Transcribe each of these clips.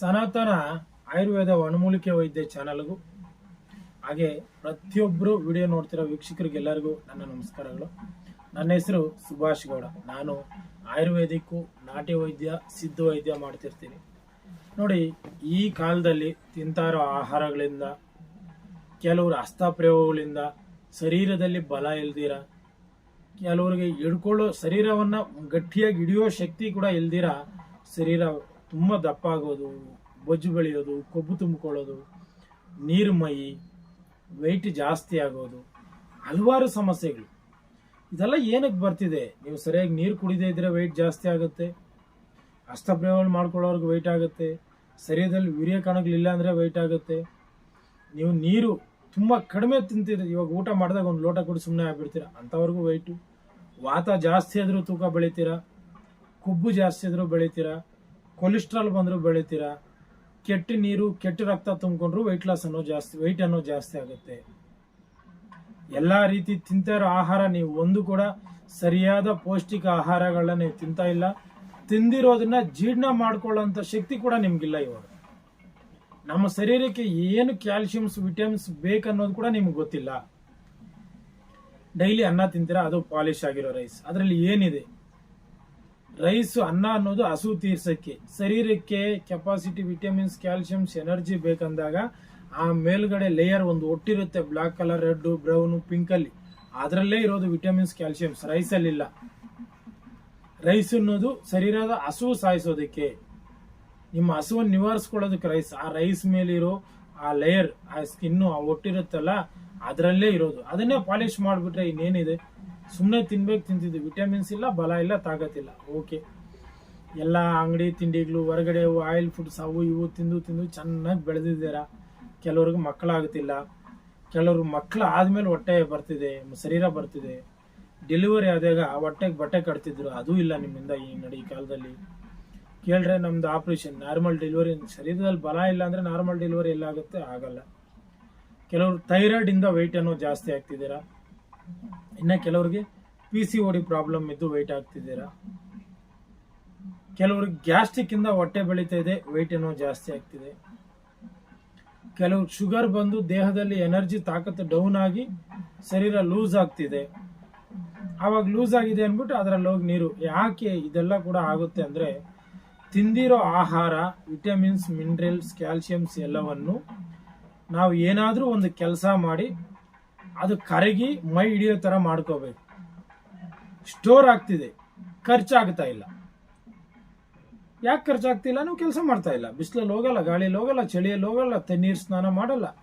ಸನಾತನ ಆಯುರ್ವೇದ ಒಣಮೂಲಿಕೆ ವೈದ್ಯ ಚಾನಲ್ಗೂ, ಹಾಗೆ ಪ್ರತಿಯೊಬ್ಬರು ವಿಡಿಯೋ ನೋಡ್ತಿರೋ ವೀಕ್ಷಕರಿಗೆಲ್ಲರಿಗೂ ನನ್ನ ನಮಸ್ಕಾರಗಳು. ನನ್ನ ಹೆಸರು ಸುಭಾಷ್ ಗೌಡ. ನಾನು ಆಯುರ್ವೇದಿಕ್ಕು ನಾಟಿ ವೈದ್ಯ ಸಿದ್ಧ ವೈದ್ಯ ಮಾಡ್ತಿರ್ತೀನಿ. ನೋಡಿ, ಈ ಕಾಲದಲ್ಲಿ ತಿಂತಾರೋ ಆಹಾರಗಳಿಂದ, ಕೆಲವರು ಹಸ್ತಪ್ರಯೋಗಗಳಿಂದ ಶರೀರದಲ್ಲಿ ಬಲ ಇಲ್ದಿರ, ಕೆಲವರಿಗೆ ಹಿಡ್ಕೊಳ್ಳೋ ಶರೀರವನ್ನು ಗಟ್ಟಿಯಾಗಿ ಹಿಡಿಯೋ ಶಕ್ತಿ ಕೂಡ ಇಲ್ದಿರ ಶರೀರ ತುಂಬ ದಪ್ಪ ಆಗೋದು, ಬೊಜ್ಜು ಬೆಳೆಯೋದು, ಕೊಬ್ಬು ತುಂಬಿಕೊಳ್ಳೋದು ನೀರು ಮೈ ವೆಯ್ಟ್ ಜಾಸ್ತಿ ಆಗೋದು, ಹಲವಾರು ಸಮಸ್ಯೆಗಳು. ಇದೆಲ್ಲ ಏನಕ್ಕೆ ಬರ್ತಿದೆ? ನೀವು ಸರಿಯಾಗಿ ನೀರು ಕುಡಿದೇ ಇದ್ರೆ ವೆಯ್ಟ್ ಜಾಸ್ತಿ ಆಗುತ್ತೆ ಹಸ್ತಪ್ರಯೋಗಗಳು ಮಾಡ್ಕೊಳ್ಳೋರ್ಗೆ ವೆಯ್ಟ್ ಆಗುತ್ತೆ, ಶರೀರದಲ್ಲಿ ವೀರ್ಯ ಕಣಗಳಿಲ್ಲ ಅಂದರೆ ವೆಯ್ಟ್ ಆಗುತ್ತೆ. ನೀವು ನೀರು ತುಂಬ ಕಡಿಮೆ ತಿಂತೀರಿ ಇವಾಗ ಊಟ ಮಾಡಿದಾಗ ಒಂದು ಲೋಟ ಕುಡಿ ಸುಮ್ಮನೆ ಆಗಿಬಿಡ್ತೀರ? ಅಂಥವ್ರಿಗೂ ವೆಯ್ಟು ವಾತ ಜಾಸ್ತಿ ಆದರೂ ತೂಕ ಬೆಳಿತೀರಾ? ಕೊಬ್ಬು ಜಾಸ್ತಿ ಆದರೂ ಬೆಳಿತೀರಾ? ಕೊಲೆಸ್ಟ್ರಾಲ್ ಬಂದರೂ ಬೆಳಿತೀರಾ? ಕೆಟ್ಟ ನೀರು, ಕೆಟ್ಟ ರಕ್ತ ತುಂಬಿಕೊಂಡ್ರು ವೆಯ್ಟ್ ಲಾಸ್ ಅನ್ನೋ ಜಾಸ್ತಿ ವೆಯ್ಟ್ ಅನ್ನೋ ಜಾಸ್ತಿ ಆಗುತ್ತೆ. ಎಲ್ಲ ರೀತಿ ತಿಂತಾ ಇರೋ ಆಹಾರ ನೀವು ಒಂದು ಕೂಡ ಸರಿಯಾದ ಪೌಷ್ಟಿಕ ಆಹಾರಗಳನ್ನ ನೀವು ತಿಂತಾ ಇಲ್ಲ. ತಿಂದಿರೋದನ್ನ ಜೀರ್ಣ ಮಾಡ್ಕೊಳ್ಳೋಂಥ ಶಕ್ತಿ ಕೂಡ ನಿಮ್ಗಿಲ್ಲ ಇವಾಗ. ನಮ್ಮ ಶರೀರಕ್ಕೆ ಏನು ಕ್ಯಾಲ್ಸಿಯಮ್ಸ್ ವಿಟಮಿನ್ಸ್ ಬೇಕನ್ನೋದು ಕೂಡ ನಿಮ್ಗೆ ಗೊತ್ತಿಲ್ಲ. ಡೈಲಿ ಅನ್ನ ತಿಂತೀರಾ? ಅದು ಪಾಲಿಶ್ ಆಗಿರೋ ರೈಸ್ ಅದರಲ್ಲಿ ಏನಿದೆ? ರೈಸ್ ಅನ್ನ ಅನ್ನೋದು ಹಸು ತೀರ್ಸಕ್ಕೆ ಶರೀರಕ್ಕೆ ಕೆಪಾಸಿಟಿ ವಿಟಮಿನ್ಸ್ ಕ್ಯಾಲ್ಸಿಯಮ್ಸ್ ಎನರ್ಜಿ ಬೇಕಂದಾಗ ಆ ಮೇಲ್ಗಡೆ ಲೇಯರ್ ಒಂದು ಒಟ್ಟಿರುತ್ತೆ. Black colour red brown pink ಅಲ್ಲಿ. ಅದರಲ್ಲೇ ಇರೋದು ವಿಟಮಿನ್ಸ್ ಕ್ಯಾಲ್ಸಿಯಮ್ಸ್ ರೈಸ್ ಅಲ್ಲಿ ಇಲ್ಲ ರೈಸ್ ಅನ್ನೋದು ಶರೀರದ ಹಸು ಸಾಯಿಸೋದಕ್ಕೆ. ನಿಮ್ಮ ಹಸುವನ್ನು ನಿವಾರಿಸ್ಕೊಳ್ಳೋದಕ್ಕೆ ರೈಸ್. ಆ ರೈಸ್ ಮೇಲಿರೋ ಆ ಲೇಯರ್ ಆ ಸ್ಕಿನ್ನು ಆ ಒಟ್ಟಿರುತ್ತಲ್ಲ, ಅದರಲ್ಲೇ ಇರೋದು. ಅದನ್ನೇ ಪಾಲಿಶ್ ಮಾಡಿಬಿಟ್ರೆ ಇನ್ನೇನಿದೆ? ಸುಮ್ಮನೆ ತಿನ್ಬೇಕು ತಿಂತಿದ್ವಿ. ವಿಟಮಿನ್ಸ್ ಇಲ್ಲ, ಬಲ ಇಲ್ಲ ತಾಕತ್ತಿಲ್ಲ ಓಕೆ ಎಲ್ಲ ಅಂಗಡಿ ತಿಂಡಿಗಳು, ಹೊರಗಡೆ ಆಯಿಲ್ ಫುಡ್ಸ್ ಅವು ಇವು ತಿಂದು ತಿಂದು ಚೆನ್ನಾಗಿ ಬೆಳೆದಿದ್ದೀರಾ. ಕೆಲವ್ರಿಗೆ ಮಕ್ಕಳಾಗುತ್ತಿಲ್ಲ. ಕೆಲವ್ರಿಗೆ ಮಕ್ಕಳು ಆದ್ಮೇಲೆ ಹೊಟ್ಟೆ ಬರ್ತಿದೆ, ಶರೀರ ಬರ್ತಿದೆ. ಡೆಲಿವರಿ ಆದಾಗ ಹೊಟ್ಟೆಗೆ ಬಟ್ಟೆ ಕಟ್ತಿದ್ರು. ಅದು ಇಲ್ಲ ನಿಮ್ಮಿಂದ ಈ ನಡಿ ಕಾಲದಲ್ಲಿ. ಕೇಳ್ರೆ ನಮ್ದು ಆಪರೇಷನ್ ನಾರ್ಮಲ್ ಡೆಲಿವರಿ ಶರೀರದಲ್ಲಿ ಬಲ ಇಲ್ಲ ಅಂದ್ರೆ ನಾರ್ಮಲ್ ಡೆಲಿವರಿ ಎಲ್ಲ ಆಗುತ್ತೆ, ಆಗಲ್ಲ. ಕೆಲವರು ಥೈರಾಯ್ಡ್ ಇಂದ ವೆಯ್ಟ್ ಅನ್ನೋ ಜಾಸ್ತಿ ಆಗ್ತಿದ್ದೀರಾ? ಇನ್ನ ಕೆಲವರಿಗೆ ಪಿ ಸಿ ಓಡಿ ಪ್ರಾಬ್ಲಮ್ ಇದ್ದು ವೆಯ್ಟ್ ಆಗ್ತಿದ್ದೀರಾ? ಗ್ಯಾಸ್ಟ್ರಿಕ್ ಇಂದ ಹೊಟ್ಟೆ ಬೆಳೀತಾ ಇದೆ ವೆಯ್ಟ್ ಏನೋ ಜಾಸ್ತಿ ಆಗ್ತಿದೆ. ಕೆಲವು ಶುಗರ್ ಬಂದು ದೇಹದಲ್ಲಿ ಎನರ್ಜಿ ತಾಕತ್ತು ಡೌನ್ ಆಗಿ ಶರೀರ ಲೂಸ್ ಆಗ್ತಿದೆ. ಆವಾಗ ಲೂಸ್ ಆಗಿದೆ ಅಂದ್ಬಿಟ್ಟು ಅದರಲ್ಲಿ ಹೋಗಿ ನೀರು. ಯಾಕೆ ಇದೆಲ್ಲ ಕೂಡ ಆಗುತ್ತೆ ಅಂದ್ರೆ ತಿಂದಿರೋ ಆಹಾರ ವಿಟಮಿನ್ಸ್ ಮಿನರಲ್ಸ್ ಕ್ಯಾಲ್ಸಿಯಮ್ಸ್ ಎಲ್ಲವನ್ನು ನಾವು ಏನಾದರೂ ಒಂದು ಕೆಲಸ ಮಾಡಿ ಅದು ಕರಗಿ ಮೈ ಹಿಡಿಯೋ ಥರ ಮಾಡ್ಕೋಬೇಕು. ಸ್ಟೋರ್ ಆಗ್ತಿದೆ. ಖರ್ಚಾಗ್ತಾ ಇಲ್ಲ. ಯಾಕೆ ಖರ್ಚಾಗ್ತಿಲ್ಲ? ನೀವು ಕೆಲಸ ಮಾಡ್ತಾ ಇಲ್ಲ. ಬಿಸಿಲಲ್ಲಿ ಹೋಗಲ್ಲ, ಗಾಳಿಯಲ್ಲಿ ಹೋಗಲ್ಲ, ಚಳಿಯಲ್ಲಿ ಹೋಗಲ್ಲ, ತಣ್ಣೀರು ಸ್ನಾನ ಮಾಡಲ್ಲ.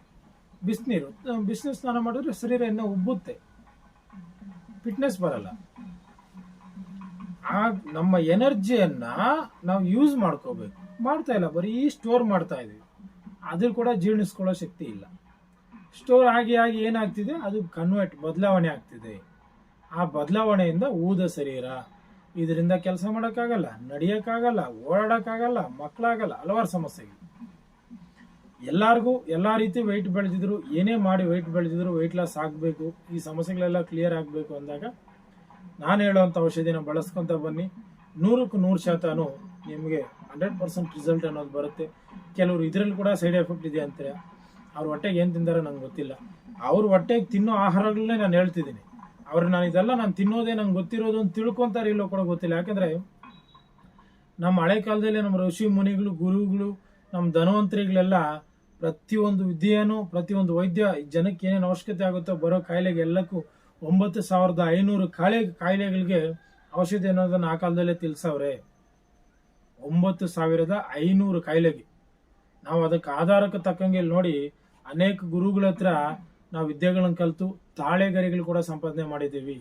ಬಿಸಿನೀರು ಬಿಸಿನೀರು ಸ್ನಾನ ಮಾಡಿದ್ರೆ ಶರೀರ ಇನ್ನೂ ಉಬ್ಬುತ್ತೆ. ಫಿಟ್ನೆಸ್ ಬರಲ್ಲ. ಆ ನಮ್ಮ ಎನರ್ಜಿಯನ್ನ ನಾವು ಯೂಸ್ ಮಾಡ್ಕೋಬೇಕು. ಮಾಡ್ತಾ ಇಲ್ಲ, ಬರೀ ಸ್ಟೋರ್ ಮಾಡ್ತಾ ಇದೀವಿ. ಅದ್ರ ಕೂಡ ಜೀರ್ಣಿಸ್ಕೊಳ್ಳೋ ಶಕ್ತಿ ಇಲ್ಲ. ಸ್ಟೋರ್ ಆಗಿ ಆಗಿ ಏನಾಗ್ತಿದೆ? ಅದು ಕನ್ವರ್ಟ್ ಬದಲಾವಣೆ ಆಗ್ತಿದೆ. ಆ ಬದಲಾವಣೆಯಿಂದ ಊದ ಶರೀರ ಇದರಿಂದ ಕೆಲಸ ಮಾಡೋಕ್ಕಾಗಲ್ಲ, ನಡೆಯೋಕ್ಕಾಗಲ್ಲ, ಓಡಾಡೋಕ್ಕಾಗಲ್ಲ, ಮಕ್ಕಳಾಗಲ್ಲ, ಹಲವಾರು ಸಮಸ್ಯೆಗಳು. ಎಲ್ಲರಿಗೂ ಎಲ್ಲ ರೀತಿ ವೆಯ್ಟ್ ಬೆಳೆದಿದ್ರು, ಏನೇ ಮಾಡಿ ವೆಯ್ಟ್ ಬೆಳೆದಿದ್ರು ವೆಯ್ಟ್ ಲಾಸ್ ಆಗಬೇಕು, ಈ ಸಮಸ್ಯೆಗಳೆಲ್ಲ ಕ್ಲಿಯರ್ ಆಗಬೇಕು ಅಂದಾಗ ನಾನು ಹೇಳುವಂಥ ಔಷಧಿನ ಬಳಸ್ಕೊತ ಬನ್ನಿ. ನೂರಕ್ಕೆ ನೂರು ಶಾತನೂ ನಿಮಗೆ ಹಂಡ್ರೆಡ್ ಪರ್ಸೆಂಟ್ ರಿಸಲ್ಟ್ ಅನ್ನೋದು ಬರುತ್ತೆ. ಕೆಲವರು ಇದರಲ್ಲಿ ಕೂಡ ಸೈಡ್ ಎಫೆಕ್ಟ್ ಇದೆ ಅಂತಾರೆ? ಅವ್ರ ಹೊಟ್ಟೆಗೆ ಏನು ತಿಂದಾರೋ ನಂಗೆ ಗೊತ್ತಿಲ್ಲ. ಅವ್ರ ಹೊಟ್ಟೆಗೆ ತಿನ್ನೋ ಆಹಾರಗಳನ್ನೇ ನಾನು ಹೇಳ್ತಿದ್ದೀನಿ. ಅವ್ರು ನಾನು ಇದೆಲ್ಲ ನಾನು ತಿನ್ನೋದೇ ನಂಗೆ ಗೊತ್ತಿರೋದು ಅಂತ ತಿಳ್ಕೊಂತಾರೆ ಇಲ್ಲೋ ಕೂಡ ಗೊತ್ತಿಲ್ಲ. ಯಾಕಂದ್ರೆ ನಮ್ಮ ಹಳೆ ಕಾಲದಲ್ಲಿ ನಮ್ಮ ಋಷಿ ಮುನಿಗಳು, ಗುರುಗಳು ನಮ್ಮ ಧನವಂತರಿಗಳೆಲ್ಲ ಪ್ರತಿಯೊಂದು ವಿದ್ಯೆಯನ್ನು ಪ್ರತಿಯೊಂದು ವೈದ್ಯ ಜನಕ್ಕೆ ಏನೇನು ಅವಶ್ಯಕತೆ ಆಗುತ್ತೋ ಬರೋ ಕಾಯಿಲೆಗೆ ಎಲ್ಲಕ್ಕೂ ಒಂಬತ್ತು ಸಾವಿರದ ಐನೂರು ಕಾಯಿಲೆ ಕಾಯಿಲೆಗಳಿಗೆ ಔಷಧಿ ಅನ್ನೋದನ್ನ ಆ ಕಾಲದಲ್ಲೇ ತಿಳಿಸವ್ರೆ. ಒಂಬತ್ತು ಸಾವಿರದ ಐನೂರು ಕಾಯಿಲೆಗೆ. ನಾವು ಅದಕ್ಕೆ ಆಧಾರಕ್ಕೆ ತಕ್ಕಂಗೆ ನೋಡಿ ಅನೇಕ ಗುರುಗಳ ಹತ್ರ ನಾವು ವಿದ್ಯೆಗಳನ್ನು ಕಲಿತು ತಾಳೆಗರಿಗಳು ಕೂಡ ಸಂಪಾದನೆ ಮಾಡಿದ್ದೀವಿ.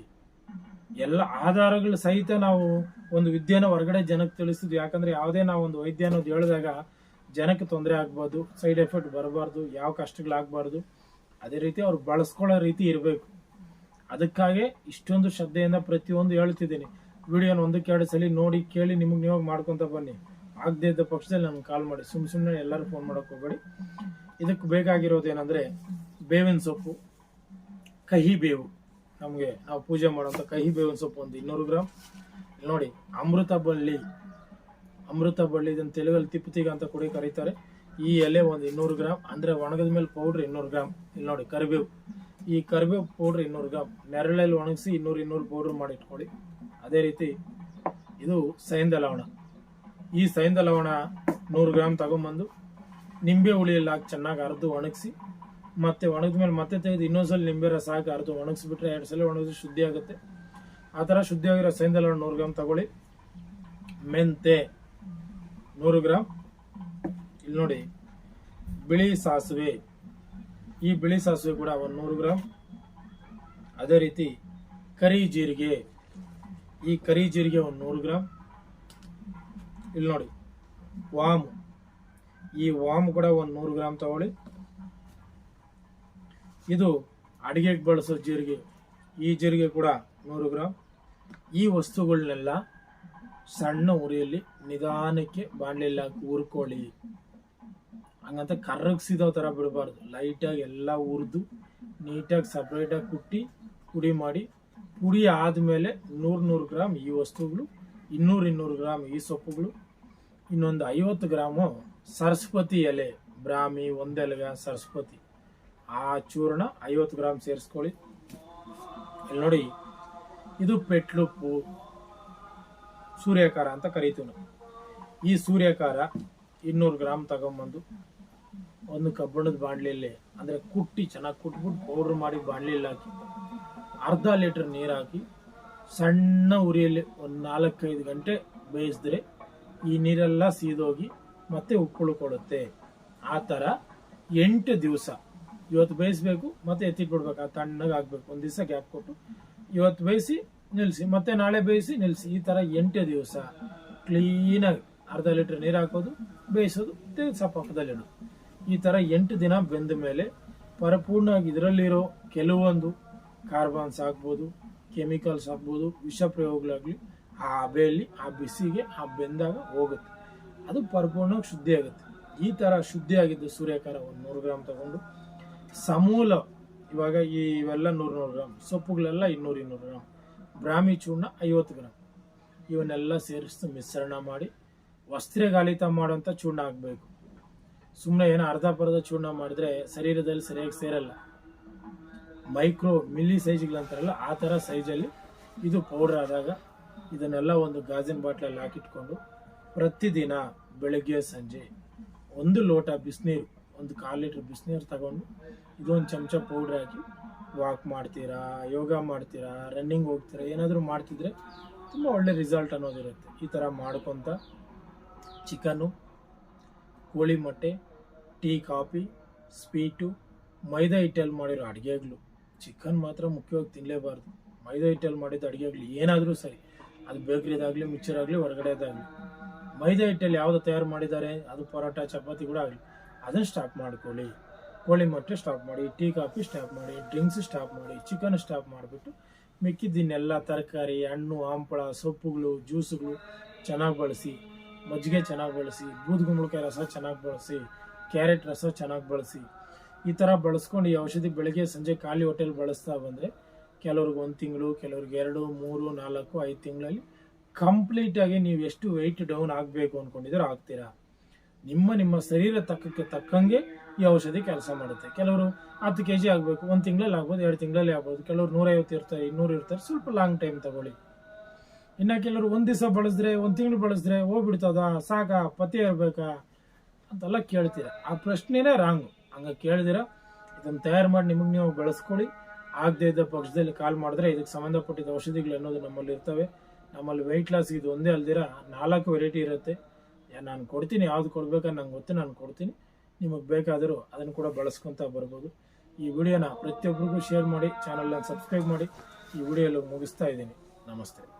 ಎಲ್ಲ ಆಧಾರಗಳು ಸಹಿತ ನಾವು ಒಂದು ವಿದ್ಯೆನ ಹೊರಗಡೆ ಜನಕ್ಕೆ ತಿಳಿಸಿದ್ವಿ ಯಾಕಂದ್ರೆ ಯಾವುದೇ ನಾವು ಒಂದು ವೈದ್ಯ ಅನ್ನೋದು ಹೇಳಿದಾಗ ಜನಕ್ಕೆ ತೊಂದರೆ ಆಗ್ಬಾರ್ದು, ಸೈಡ್ ಎಫೆಕ್ಟ್ ಬರಬಾರ್ದು, ಯಾವ ಕಷ್ಟಗಳಾಗಬಾರ್ದು. ಅದೇ ರೀತಿ ಅವ್ರು ಬಳಸ್ಕೊಳ್ಳೋ ರೀತಿ ಇರಬೇಕು. ಅದಕ್ಕಾಗಿ ಇಷ್ಟೊಂದು ಶ್ರದ್ಧೆಯಿಂದ ಪ್ರತಿಯೊಂದು ಹೇಳ್ತಿದ್ದೀನಿ. ವಿಡಿಯೋನ ಒಂದಕ್ಕೆ ಎರಡು ಸಲ ನೋಡಿ, ಕೇಳಿ, ನಿಮಗೆ ನೀವಾಗ ಮಾಡ್ಕೊತ ಬನ್ನಿ. ಆಗದೇ ಇದ್ದ ಪಕ್ಷದಲ್ಲಿ ನಮ್ಗೆ ಕಾಲ್ ಮಾಡಿ. ಸುಮ್ಮ ಸುಮ್ಮನೆ ಎಲ್ಲರೂ ಫೋನ್ ಮಾಡೋಕೆ ಹೋಗಬೇಡಿ. ಇದಕ್ಕೆ ಏನಂದ್ರೆ ಬೇವಿನ ಸೊಪ್ಪು, ಕಹಿ ಬೇವು. ನಮಗೆ ನಾವು ಪೂಜೆ ಮಾಡುವಂಥ ಕಹಿ ಬೇವಿನ ಸೊಪ್ಪು ಒಂದು ಇನ್ನೂರು ಗ್ರಾಮ್. ನೋಡಿ, ಅಮೃತ ಬಳ್ಳಿ. ಅಮೃತ ಬಳ್ಳಿ ಇದನ್ನು ತೆಲುಗಲ್ಲಿ ತಿಪ್ಪತಿಗ ಅಂತ ಕೂಡ ಕರೀತಾರೆ. ಈ ಎಲೆ ಒಂದು ಇನ್ನೂರು ಗ್ರಾಮ್. ಅಂದರೆ ಒಣಗಿದ ಮೇಲೆ ಪೌಡ್ರ್ ಇನ್ನೂರು ಗ್ರಾಮ್. ಇಲ್ಲಿ ನೋಡಿ, ಕರಿಬೇವು. ಈ ಕರಿಬೇವು ಪೌಡ್ರ್ ಇನ್ನೂರು ಗ್ರಾಮ್. ನೆರಳಲ್ಲಿ ಒಣಗಿಸಿ ಇನ್ನೂರು ಇನ್ನೂರು ಪೌಡ್ರ್ ಮಾಡಿ ಇಟ್ಕೊಳ್ಳಿ. ಅದೇ ರೀತಿ ಇದು ಸೈಂದ ಲವಣ ಈ ಸೈಂದ ಲವಣ ನೂರು ಗ್ರಾಮ್ ತಗೊಂಬಂದು ನಿಂಬೆ ಹುಳಿಯಲ್ಲಿ ಹಾಕಿ ಚೆನ್ನಾಗಿ ಅರ್ದು ಒಣಗಿಸಿ, ಮತ್ತೆ ಒಣಗಿದ ಮೇಲೆ ಮತ್ತೆ ತೆಗೆದು ಇನ್ನೊಂದ್ಸಲ ನಿಂಬೆ ರಸ ಹಾಕಿ ಅರ್ದು ಒಣಗಿಸ್ಬಿಟ್ರೆ ಎರಡು ಸಲ ಒಣಗಿಸಿ ಶುದ್ಧಿ ಆಗುತ್ತೆ. ಆ ಥರ ಶುದ್ಧಿಯಾಗಿರೋ ಸೈಂದ ಲವಣ ನೂರು ಗ್ರಾಮ್ ತಗೊಳ್ಳಿ. ಮೆಂತೆ ನೂರು ಗ್ರಾಮ್ ಇಲ್ಲಿ ನೋಡಿ, ಬಿಳಿ ಸಾಸಿವೆ. ಈ ಬಿಳಿ ಸಾಸಿವೆ ಕೂಡ ಒಂದು ನೂರು ಗ್ರಾಮ್ ಅದೇ ರೀತಿ ಕರಿ ಜೀರಿಗೆ. ಈ ಕರಿ ಜೀರಿಗೆ ಒಂದು ನೂರು ಗ್ರಾಮ್ ಇಲ್ಲಿ ನೋಡಿ, ವಾಮು. ಈ ವಾಮ್ ಕೂಡ ಒಂದು ನೂರು ಗ್ರಾಮ್ ತಗೊಳ್ಳಿ. ಇದು ಅಡಿಗೆಗೆ ಬಳಸೋ ಜೀರಿಗೆ, ಈ ಜೀರಿಗೆ ಕೂಡ ನೂರು ಗ್ರಾಮ್ ಈ ವಸ್ತುಗಳನ್ನೆಲ್ಲ ಸಣ್ಣ ಉರಿಯಲ್ಲಿ ನಿಧಾನಕ್ಕೆ ಬಾಣಲೆಯಲ್ಲಿ ಹಾಕಿ ಹುರ್ಕೊಳ್ಳಿ. ಹಂಗಂತ ಕರಗಿಸಿದೋ ಥರ ಬಿಡಬಾರ್ದು. ಲೈಟಾಗಿ ಎಲ್ಲ ಹುರಿದು ನೀಟಾಗಿ ಸಪ್ರೇಟಾಗಿ ಕುಟ್ಟಿ, ಪುಡಿ ಮಾಡಿ, ಪುಡಿ ಆದಮೇಲೆ ನೂರು ನೂರು ಗ್ರಾಮ್ ಈ ವಸ್ತುಗಳು, ಇನ್ನೂರು ಇನ್ನೂರು ಗ್ರಾಮ್ ಈ ಸೊಪ್ಪುಗಳು ಇನ್ನೊಂದು ಐವತ್ತು ಗ್ರಾಮು ಸರಸ್ವತಿ ಎಲೆ, ಬ್ರಾಹ್ಮಿ, ಒಂದೆಲಗ, ಸರಸ್ವತಿ. ಆ ಚೂರ್ಣ ಐವತ್ತು ಗ್ರಾಮ್ ಸೇರಿಸ್ಕೊಳ್ಳಿ. ಇಲ್ಲಿ ನೋಡಿ, ಇದು ಪೆಟ್ಲುಪ್ಪು ಸೂರ್ಯಕಾರ ಅಂತ ಕರಿತೀವಿ ನಾವು. ಈ ಸೂರ್ಯಕಾರ ಇನ್ನೂರು ಗ್ರಾಮ್ ತಗೊಂಬಂದು ಒಂದು ಕಬ್ಬಣದ ಬಾಣಲೆಯಲ್ಲಿ, ಅಂದರೆ ಕುಟ್ಟಿ, ಚೆನ್ನಾಗಿ ಕುಟ್ಬಿಟ್ಟು ಪೌಡ್ರ್ ಮಾಡಿ ಬಾಣಲೆಯಲ್ಲಿ ಹಾಕಿ, ಅರ್ಧ ಲೀಟ್ರ್ ನೀರು ಹಾಕಿ, ಸಣ್ಣ ಉರಿಯಲ್ಲಿ ಒಂದು ನಾಲ್ಕೈದು ಗಂಟೆ ಬೇಯಿಸಿದ್ರೆ ಈ ನೀರೆಲ್ಲ ಸೀದೋಗಿ ಮತ್ತೆ ಉಪ್ಪುಳ್ಕೊಳ್ಳುತ್ತೆ ಆ ಥರ ಎಂಟು ದಿವಸ. ಇವತ್ತು ಬೇಯಿಸ್ಬೇಕು, ಮತ್ತೆ ಎತ್ತಿಟ್ಬಿಡ್ಬೇಕು, ಆ ತಣ್ಣಗೆ ಆಗ್ಬೇಕು ಒಂದು ದಿವಸ ಗ್ಯಾಪ್ ಕೊಟ್ಟು ಇವತ್ತು ಬೇಯಿಸಿ ನಿಲ್ಲಿಸಿ, ಮತ್ತೆ ನಾಳೆ ಬೇಯಿಸಿ ನಿಲ್ಲಿಸಿ. ಈ ಥರ ಎಂಟು ದಿವಸ ಕ್ಲೀನಾಗಿ ಅರ್ಧ ಲೀಟ್ರ್ ನೀರು ಹಾಕೋದು, ಬೇಯಿಸೋದು, ತೆಗೆದು ಪಕ್ಕದಲ್ಲಿಡೋದು ಈ ಥರ ಎಂಟು ದಿನ ಬೆಂದ ಮೇಲೆ ಪರಿಪೂರ್ಣವಾಗಿ ಇದರಲ್ಲಿರೋ ಕೆಲವೊಂದು ಕಾರ್ಬನ್ಸ್ ಆಗ್ಬೋದು, ಕೆಮಿಕಲ್ಸ್ ಆಗ್ಬೋದು ವಿಷ ಪ್ರಯೋಗಗಳಾಗಲಿ ಆ ಹಬೆಯಲ್ಲಿ, ಆ ಬಿಸಿಗೆ, ಆ ಬೆಂದಾಗ ಹೋಗುತ್ತೆ. ಅದು ಪರಿಪೂರ್ಣವಾಗಿ ಶುದ್ಧಿ ಆಗುತ್ತೆ. ಈ ಥರ ಆಗಿದ್ದು ಸೂರ್ಯಕಾರ ಒಂದು ನೂರು ಗ್ರಾಮ್ ತಗೊಂಡು, ಸಮೂಲ, ಇವಾಗ ಈ ಇವೆಲ್ಲ ನೂರು ನೂರು ಗ್ರಾಮ್, ಸೊಪ್ಪುಗಳೆಲ್ಲ ಇನ್ನೂರು ಇನ್ನೂರು ಗ್ರಾಮ್, ಬ್ರಾಹ್ಮಿ ಚೂರ್ಣ ಐವತ್ತು ಗ್ರಾಮ್. ಇವನ್ನೆಲ್ಲ ಸೇರಿಸಿ ಮಿಶ್ರಣ ಮಾಡಿ, ವಸ್ತ್ರಗಾಲಿತ ಮಾಡೋಂಥ ಚೂರ್ಣ ಆಗಬೇಕು. ಸುಮ್ಮನೆ ಏನೋ ಅರ್ಧ ಪರ್ಧ ಚೂರ್ಣ ಮಾಡಿದ್ರೆ ಶರೀರದಲ್ಲಿ ಸರಿಯಾಗಿ ಸೇರಲ್ಲ. ಮೈಕ್ರೋ ಮಿಲ್ಲಿ ಸೈಜ್ಗಳಂತಾರಲ್ಲ, ಆ ಥರ ಸೈಜಲ್ಲಿ ಇದು ಪೌಡ್ರ್ ಆದಾಗ ಇದನ್ನೆಲ್ಲ ಒಂದು ಗಾಜಿನ ಬಾಟ್ಲಲ್ಲಿ ಹಾಕಿಟ್ಕೊಂಡು ಪ್ರತಿದಿನ ಬೆಳಗ್ಗೆ, ಸಂಜೆ ಒಂದು ಲೋಟ ಬಿಸಿನೀರು, ಒಂದು ಕಾಲು ಲೀಟ್ರ್ ಬಿಸಿನೀರು ತಗೊಂಡು ಇದೊಂದು ಚಮಚ ಪೌಡ್ರ್ ಹಾಕಿ ವಾಕ್ ಮಾಡ್ತೀರಾ, ಯೋಗ ಮಾಡ್ತೀರಾ ರನ್ನಿಂಗ್ ಹೋಗ್ತೀರಾ, ಏನಾದರೂ ಮಾಡ್ತಿದ್ರೆ ತುಂಬ ಒಳ್ಳೆ ರಿಸಲ್ಟ್ ಅನ್ನೋದಿರುತ್ತೆ. ಈ ಥರ ಮಾಡ್ಕೊತ ಚಿಕನ್ನು, ಕೋಳಿ ಮೊಟ್ಟೆ, ಟೀ, ಕಾಫಿ, ಸ್ವೀಟು, ಮೈದಾ ಹಿಟ್ಟಲ್ಲಿ ಮಾಡಿರೋ ಅಡುಗೆಗಳು. ಚಿಕನ್ ಮಾತ್ರ ಮುಖ್ಯವಾಗಿ ತಿನ್ನಲೇಬಾರ್ದು ಮೈದಾ ಹಿಟ್ಟಲ್ಲಿ ಮಾಡಿದ ಅಡುಗೆಗಳು ಏನಾದರೂ ಸರಿ. ಅದು ಬೇಕ್ರಿದಾಗಲಿ ಮಿಕ್ಚರ್ ಆಗಲಿ ಹೊರಗಡೆದಾಗಲಿ. ಮೈದಾ ಹಿಟ್ಟಲ್ಲಿ ಯಾವುದು ತಯಾರು ಮಾಡಿದ್ದಾರೆ, ಅದು ಪರೋಟ, ಚಪಾತಿ ಕೂಡ ಆಗಲಿ. ಅದನ್ನು ಸ್ಟಾಪ್ ಮಾಡ್ಕೊಳ್ಳಿ. ಕೋಳಿ ಮೊಟ್ಟೆ ಸ್ಟಾಪ್ ಮಾಡಿ, ಟೀ, ಕಾಫಿ ಸ್ಟಾಪ್ ಮಾಡಿ ಡ್ರಿಂಕ್ಸ್ ಸ್ಟಾಪ್ ಮಾಡಿ ಚಿಕನ್ ಸ್ಟಾಪ್ ಮಾಡಿಬಿಟ್ಟು ಮಿಕ್ಕಿದ್ದನ್ನೆಲ್ಲ ತರಕಾರಿ, ಹಣ್ಣು ಹಂಪಳ ಸೊಪ್ಪುಗಳು ಜ್ಯೂಸುಗಳು ಚೆನ್ನಾಗಿ ಬಳಸಿ, ಮಜ್ಜಿಗೆ ಚೆನ್ನಾಗಿ ಬಳಸಿ ಬೂದುಗುಂಬಳಕಾಯಿ ರಸ ಚೆನ್ನಾಗಿ ಬಳಸಿ, ಕ್ಯಾರೆಟ್ ರಸ ಚೆನ್ನಾಗಿ ಬಳಸಿ, ಈ ಥರ ಬಳಸ್ಕೊಂಡು ಈ ಔಷಧಿ ಬೆಳಗ್ಗೆ ಸಂಜೆ ಖಾಲಿ ಹೋಟೆಲ್ ಬಳಸ್ತಾ ಬಂದರೆ ಕೆಲವ್ರಿಗೆ ಒಂದು ತಿಂಗಳು, ಕೆಲವ್ರಿಗೆ ಎರಡು, ಮೂರು, ನಾಲ್ಕು, ಐದು ತಿಂಗಳಲ್ಲಿ ಕಂಪ್ಲೀಟಾಗಿ ನೀವು ಎಷ್ಟು ವೆಯ್ಟ್ ಡೌನ್ ಆಗಬೇಕು ಅಂದ್ಕೊಂಡಿದ್ರೆ ಆಗ್ತೀರಾ. ನಿಮ್ಮ ನಿಮ್ಮ ಶರೀರ ತಕ್ಕಕ್ಕೆ ತಕ್ಕಂಗೆ ಈ ಔಷಧಿ ಕೆಲಸ ಮಾಡುತ್ತೆ. ಕೆಲವರು ಹತ್ತು ಕೆ ಜಿ ಆಗಬೇಕು, ಒಂದು ತಿಂಗಳಲ್ಲಿ ಆಗ್ಬೋದು, ಎರಡು ತಿಂಗಳಲ್ಲಿ ಆಗ್ಬೋದು, ಕೆಲವರು ನೂರೈವತ್ತು ಇರ್ತಾರೆ, ಇನ್ನೂರು ಇರ್ತಾರೆ, ಸ್ವಲ್ಪ ಲಾಂಗ್ ಟೈಮ್ ತಗೊಳ್ಳಿ. ಇನ್ನು ಕೆಲವರು ಒಂದು ದಿವಸ ಬಳಸಿದ್ರೆ, ಒಂದು ತಿಂಗಳು ಬಳಸಿದ್ರೆ ಹೋಗ್ಬಿಡ್ತದ, ಸಾಕ, ಪತಿ ಇರಬೇಕಾ ಅಂತೆಲ್ಲ ಕೇಳ್ತೀರ. ಆ ಪ್ರಶ್ನೆನೇ ರಾಂಗು ಹಂಗೆ ಕೇಳಿದಿರ, ಇದನ್ನು ತಯಾರು ಮಾಡಿ ನಿಮಗೆ ನೀವು ಬೆಳೆಸ್ಕೊಳ್ಳಿ. ಆಗದೇ ಇದ್ದ ಪಕ್ಷದಲ್ಲಿ ಕಾಲ್ ಮಾಡಿದ್ರೆ ಇದಕ್ಕೆ ಸಂಬಂಧಪಟ್ಟಿದ್ದ ಔಷಧಿಗಳು ಅನ್ನೋದು ನಮ್ಮಲ್ಲಿ ಇರ್ತವೆ. ನಮ್ಮಲ್ಲಿ ವೆಯ್ಟ್ ಲಾಸ್ ಇದು ಒಂದೇ ಅಲ್ದಿರ ನಾಲ್ಕು ವೆರೈಟಿ ಇರುತ್ತೆ. ನಾನು ಕೊಡ್ತೀನಿ, ಯಾವ್ದು ಕೊಡ್ಬೇಕಂತ ನಂಗೆ ಗೊತ್ತು, ನಾನು ಕೊಡ್ತೀನಿ. ನಿಮಗೆ ಬೇಕಾದರೂ ಅದನ್ನು ಕೂಡ ಬಳಸ್ಕೊತ ಬರ್ಬೋದು. ಈ ವಿಡಿಯೋನ ಪ್ರತಿಯೊಬ್ಬರಿಗೂ ಶೇರ್ ಮಾಡಿ ಚಾನಲ್ನ ಸಬ್ಸ್ಕ್ರೈಬ್ ಮಾಡಿ. ಈ ವಿಡಿಯೋ ಮುಗಿಸ್ತಾ ಇದ್ದೀನಿ. ನಮಸ್ತೆ.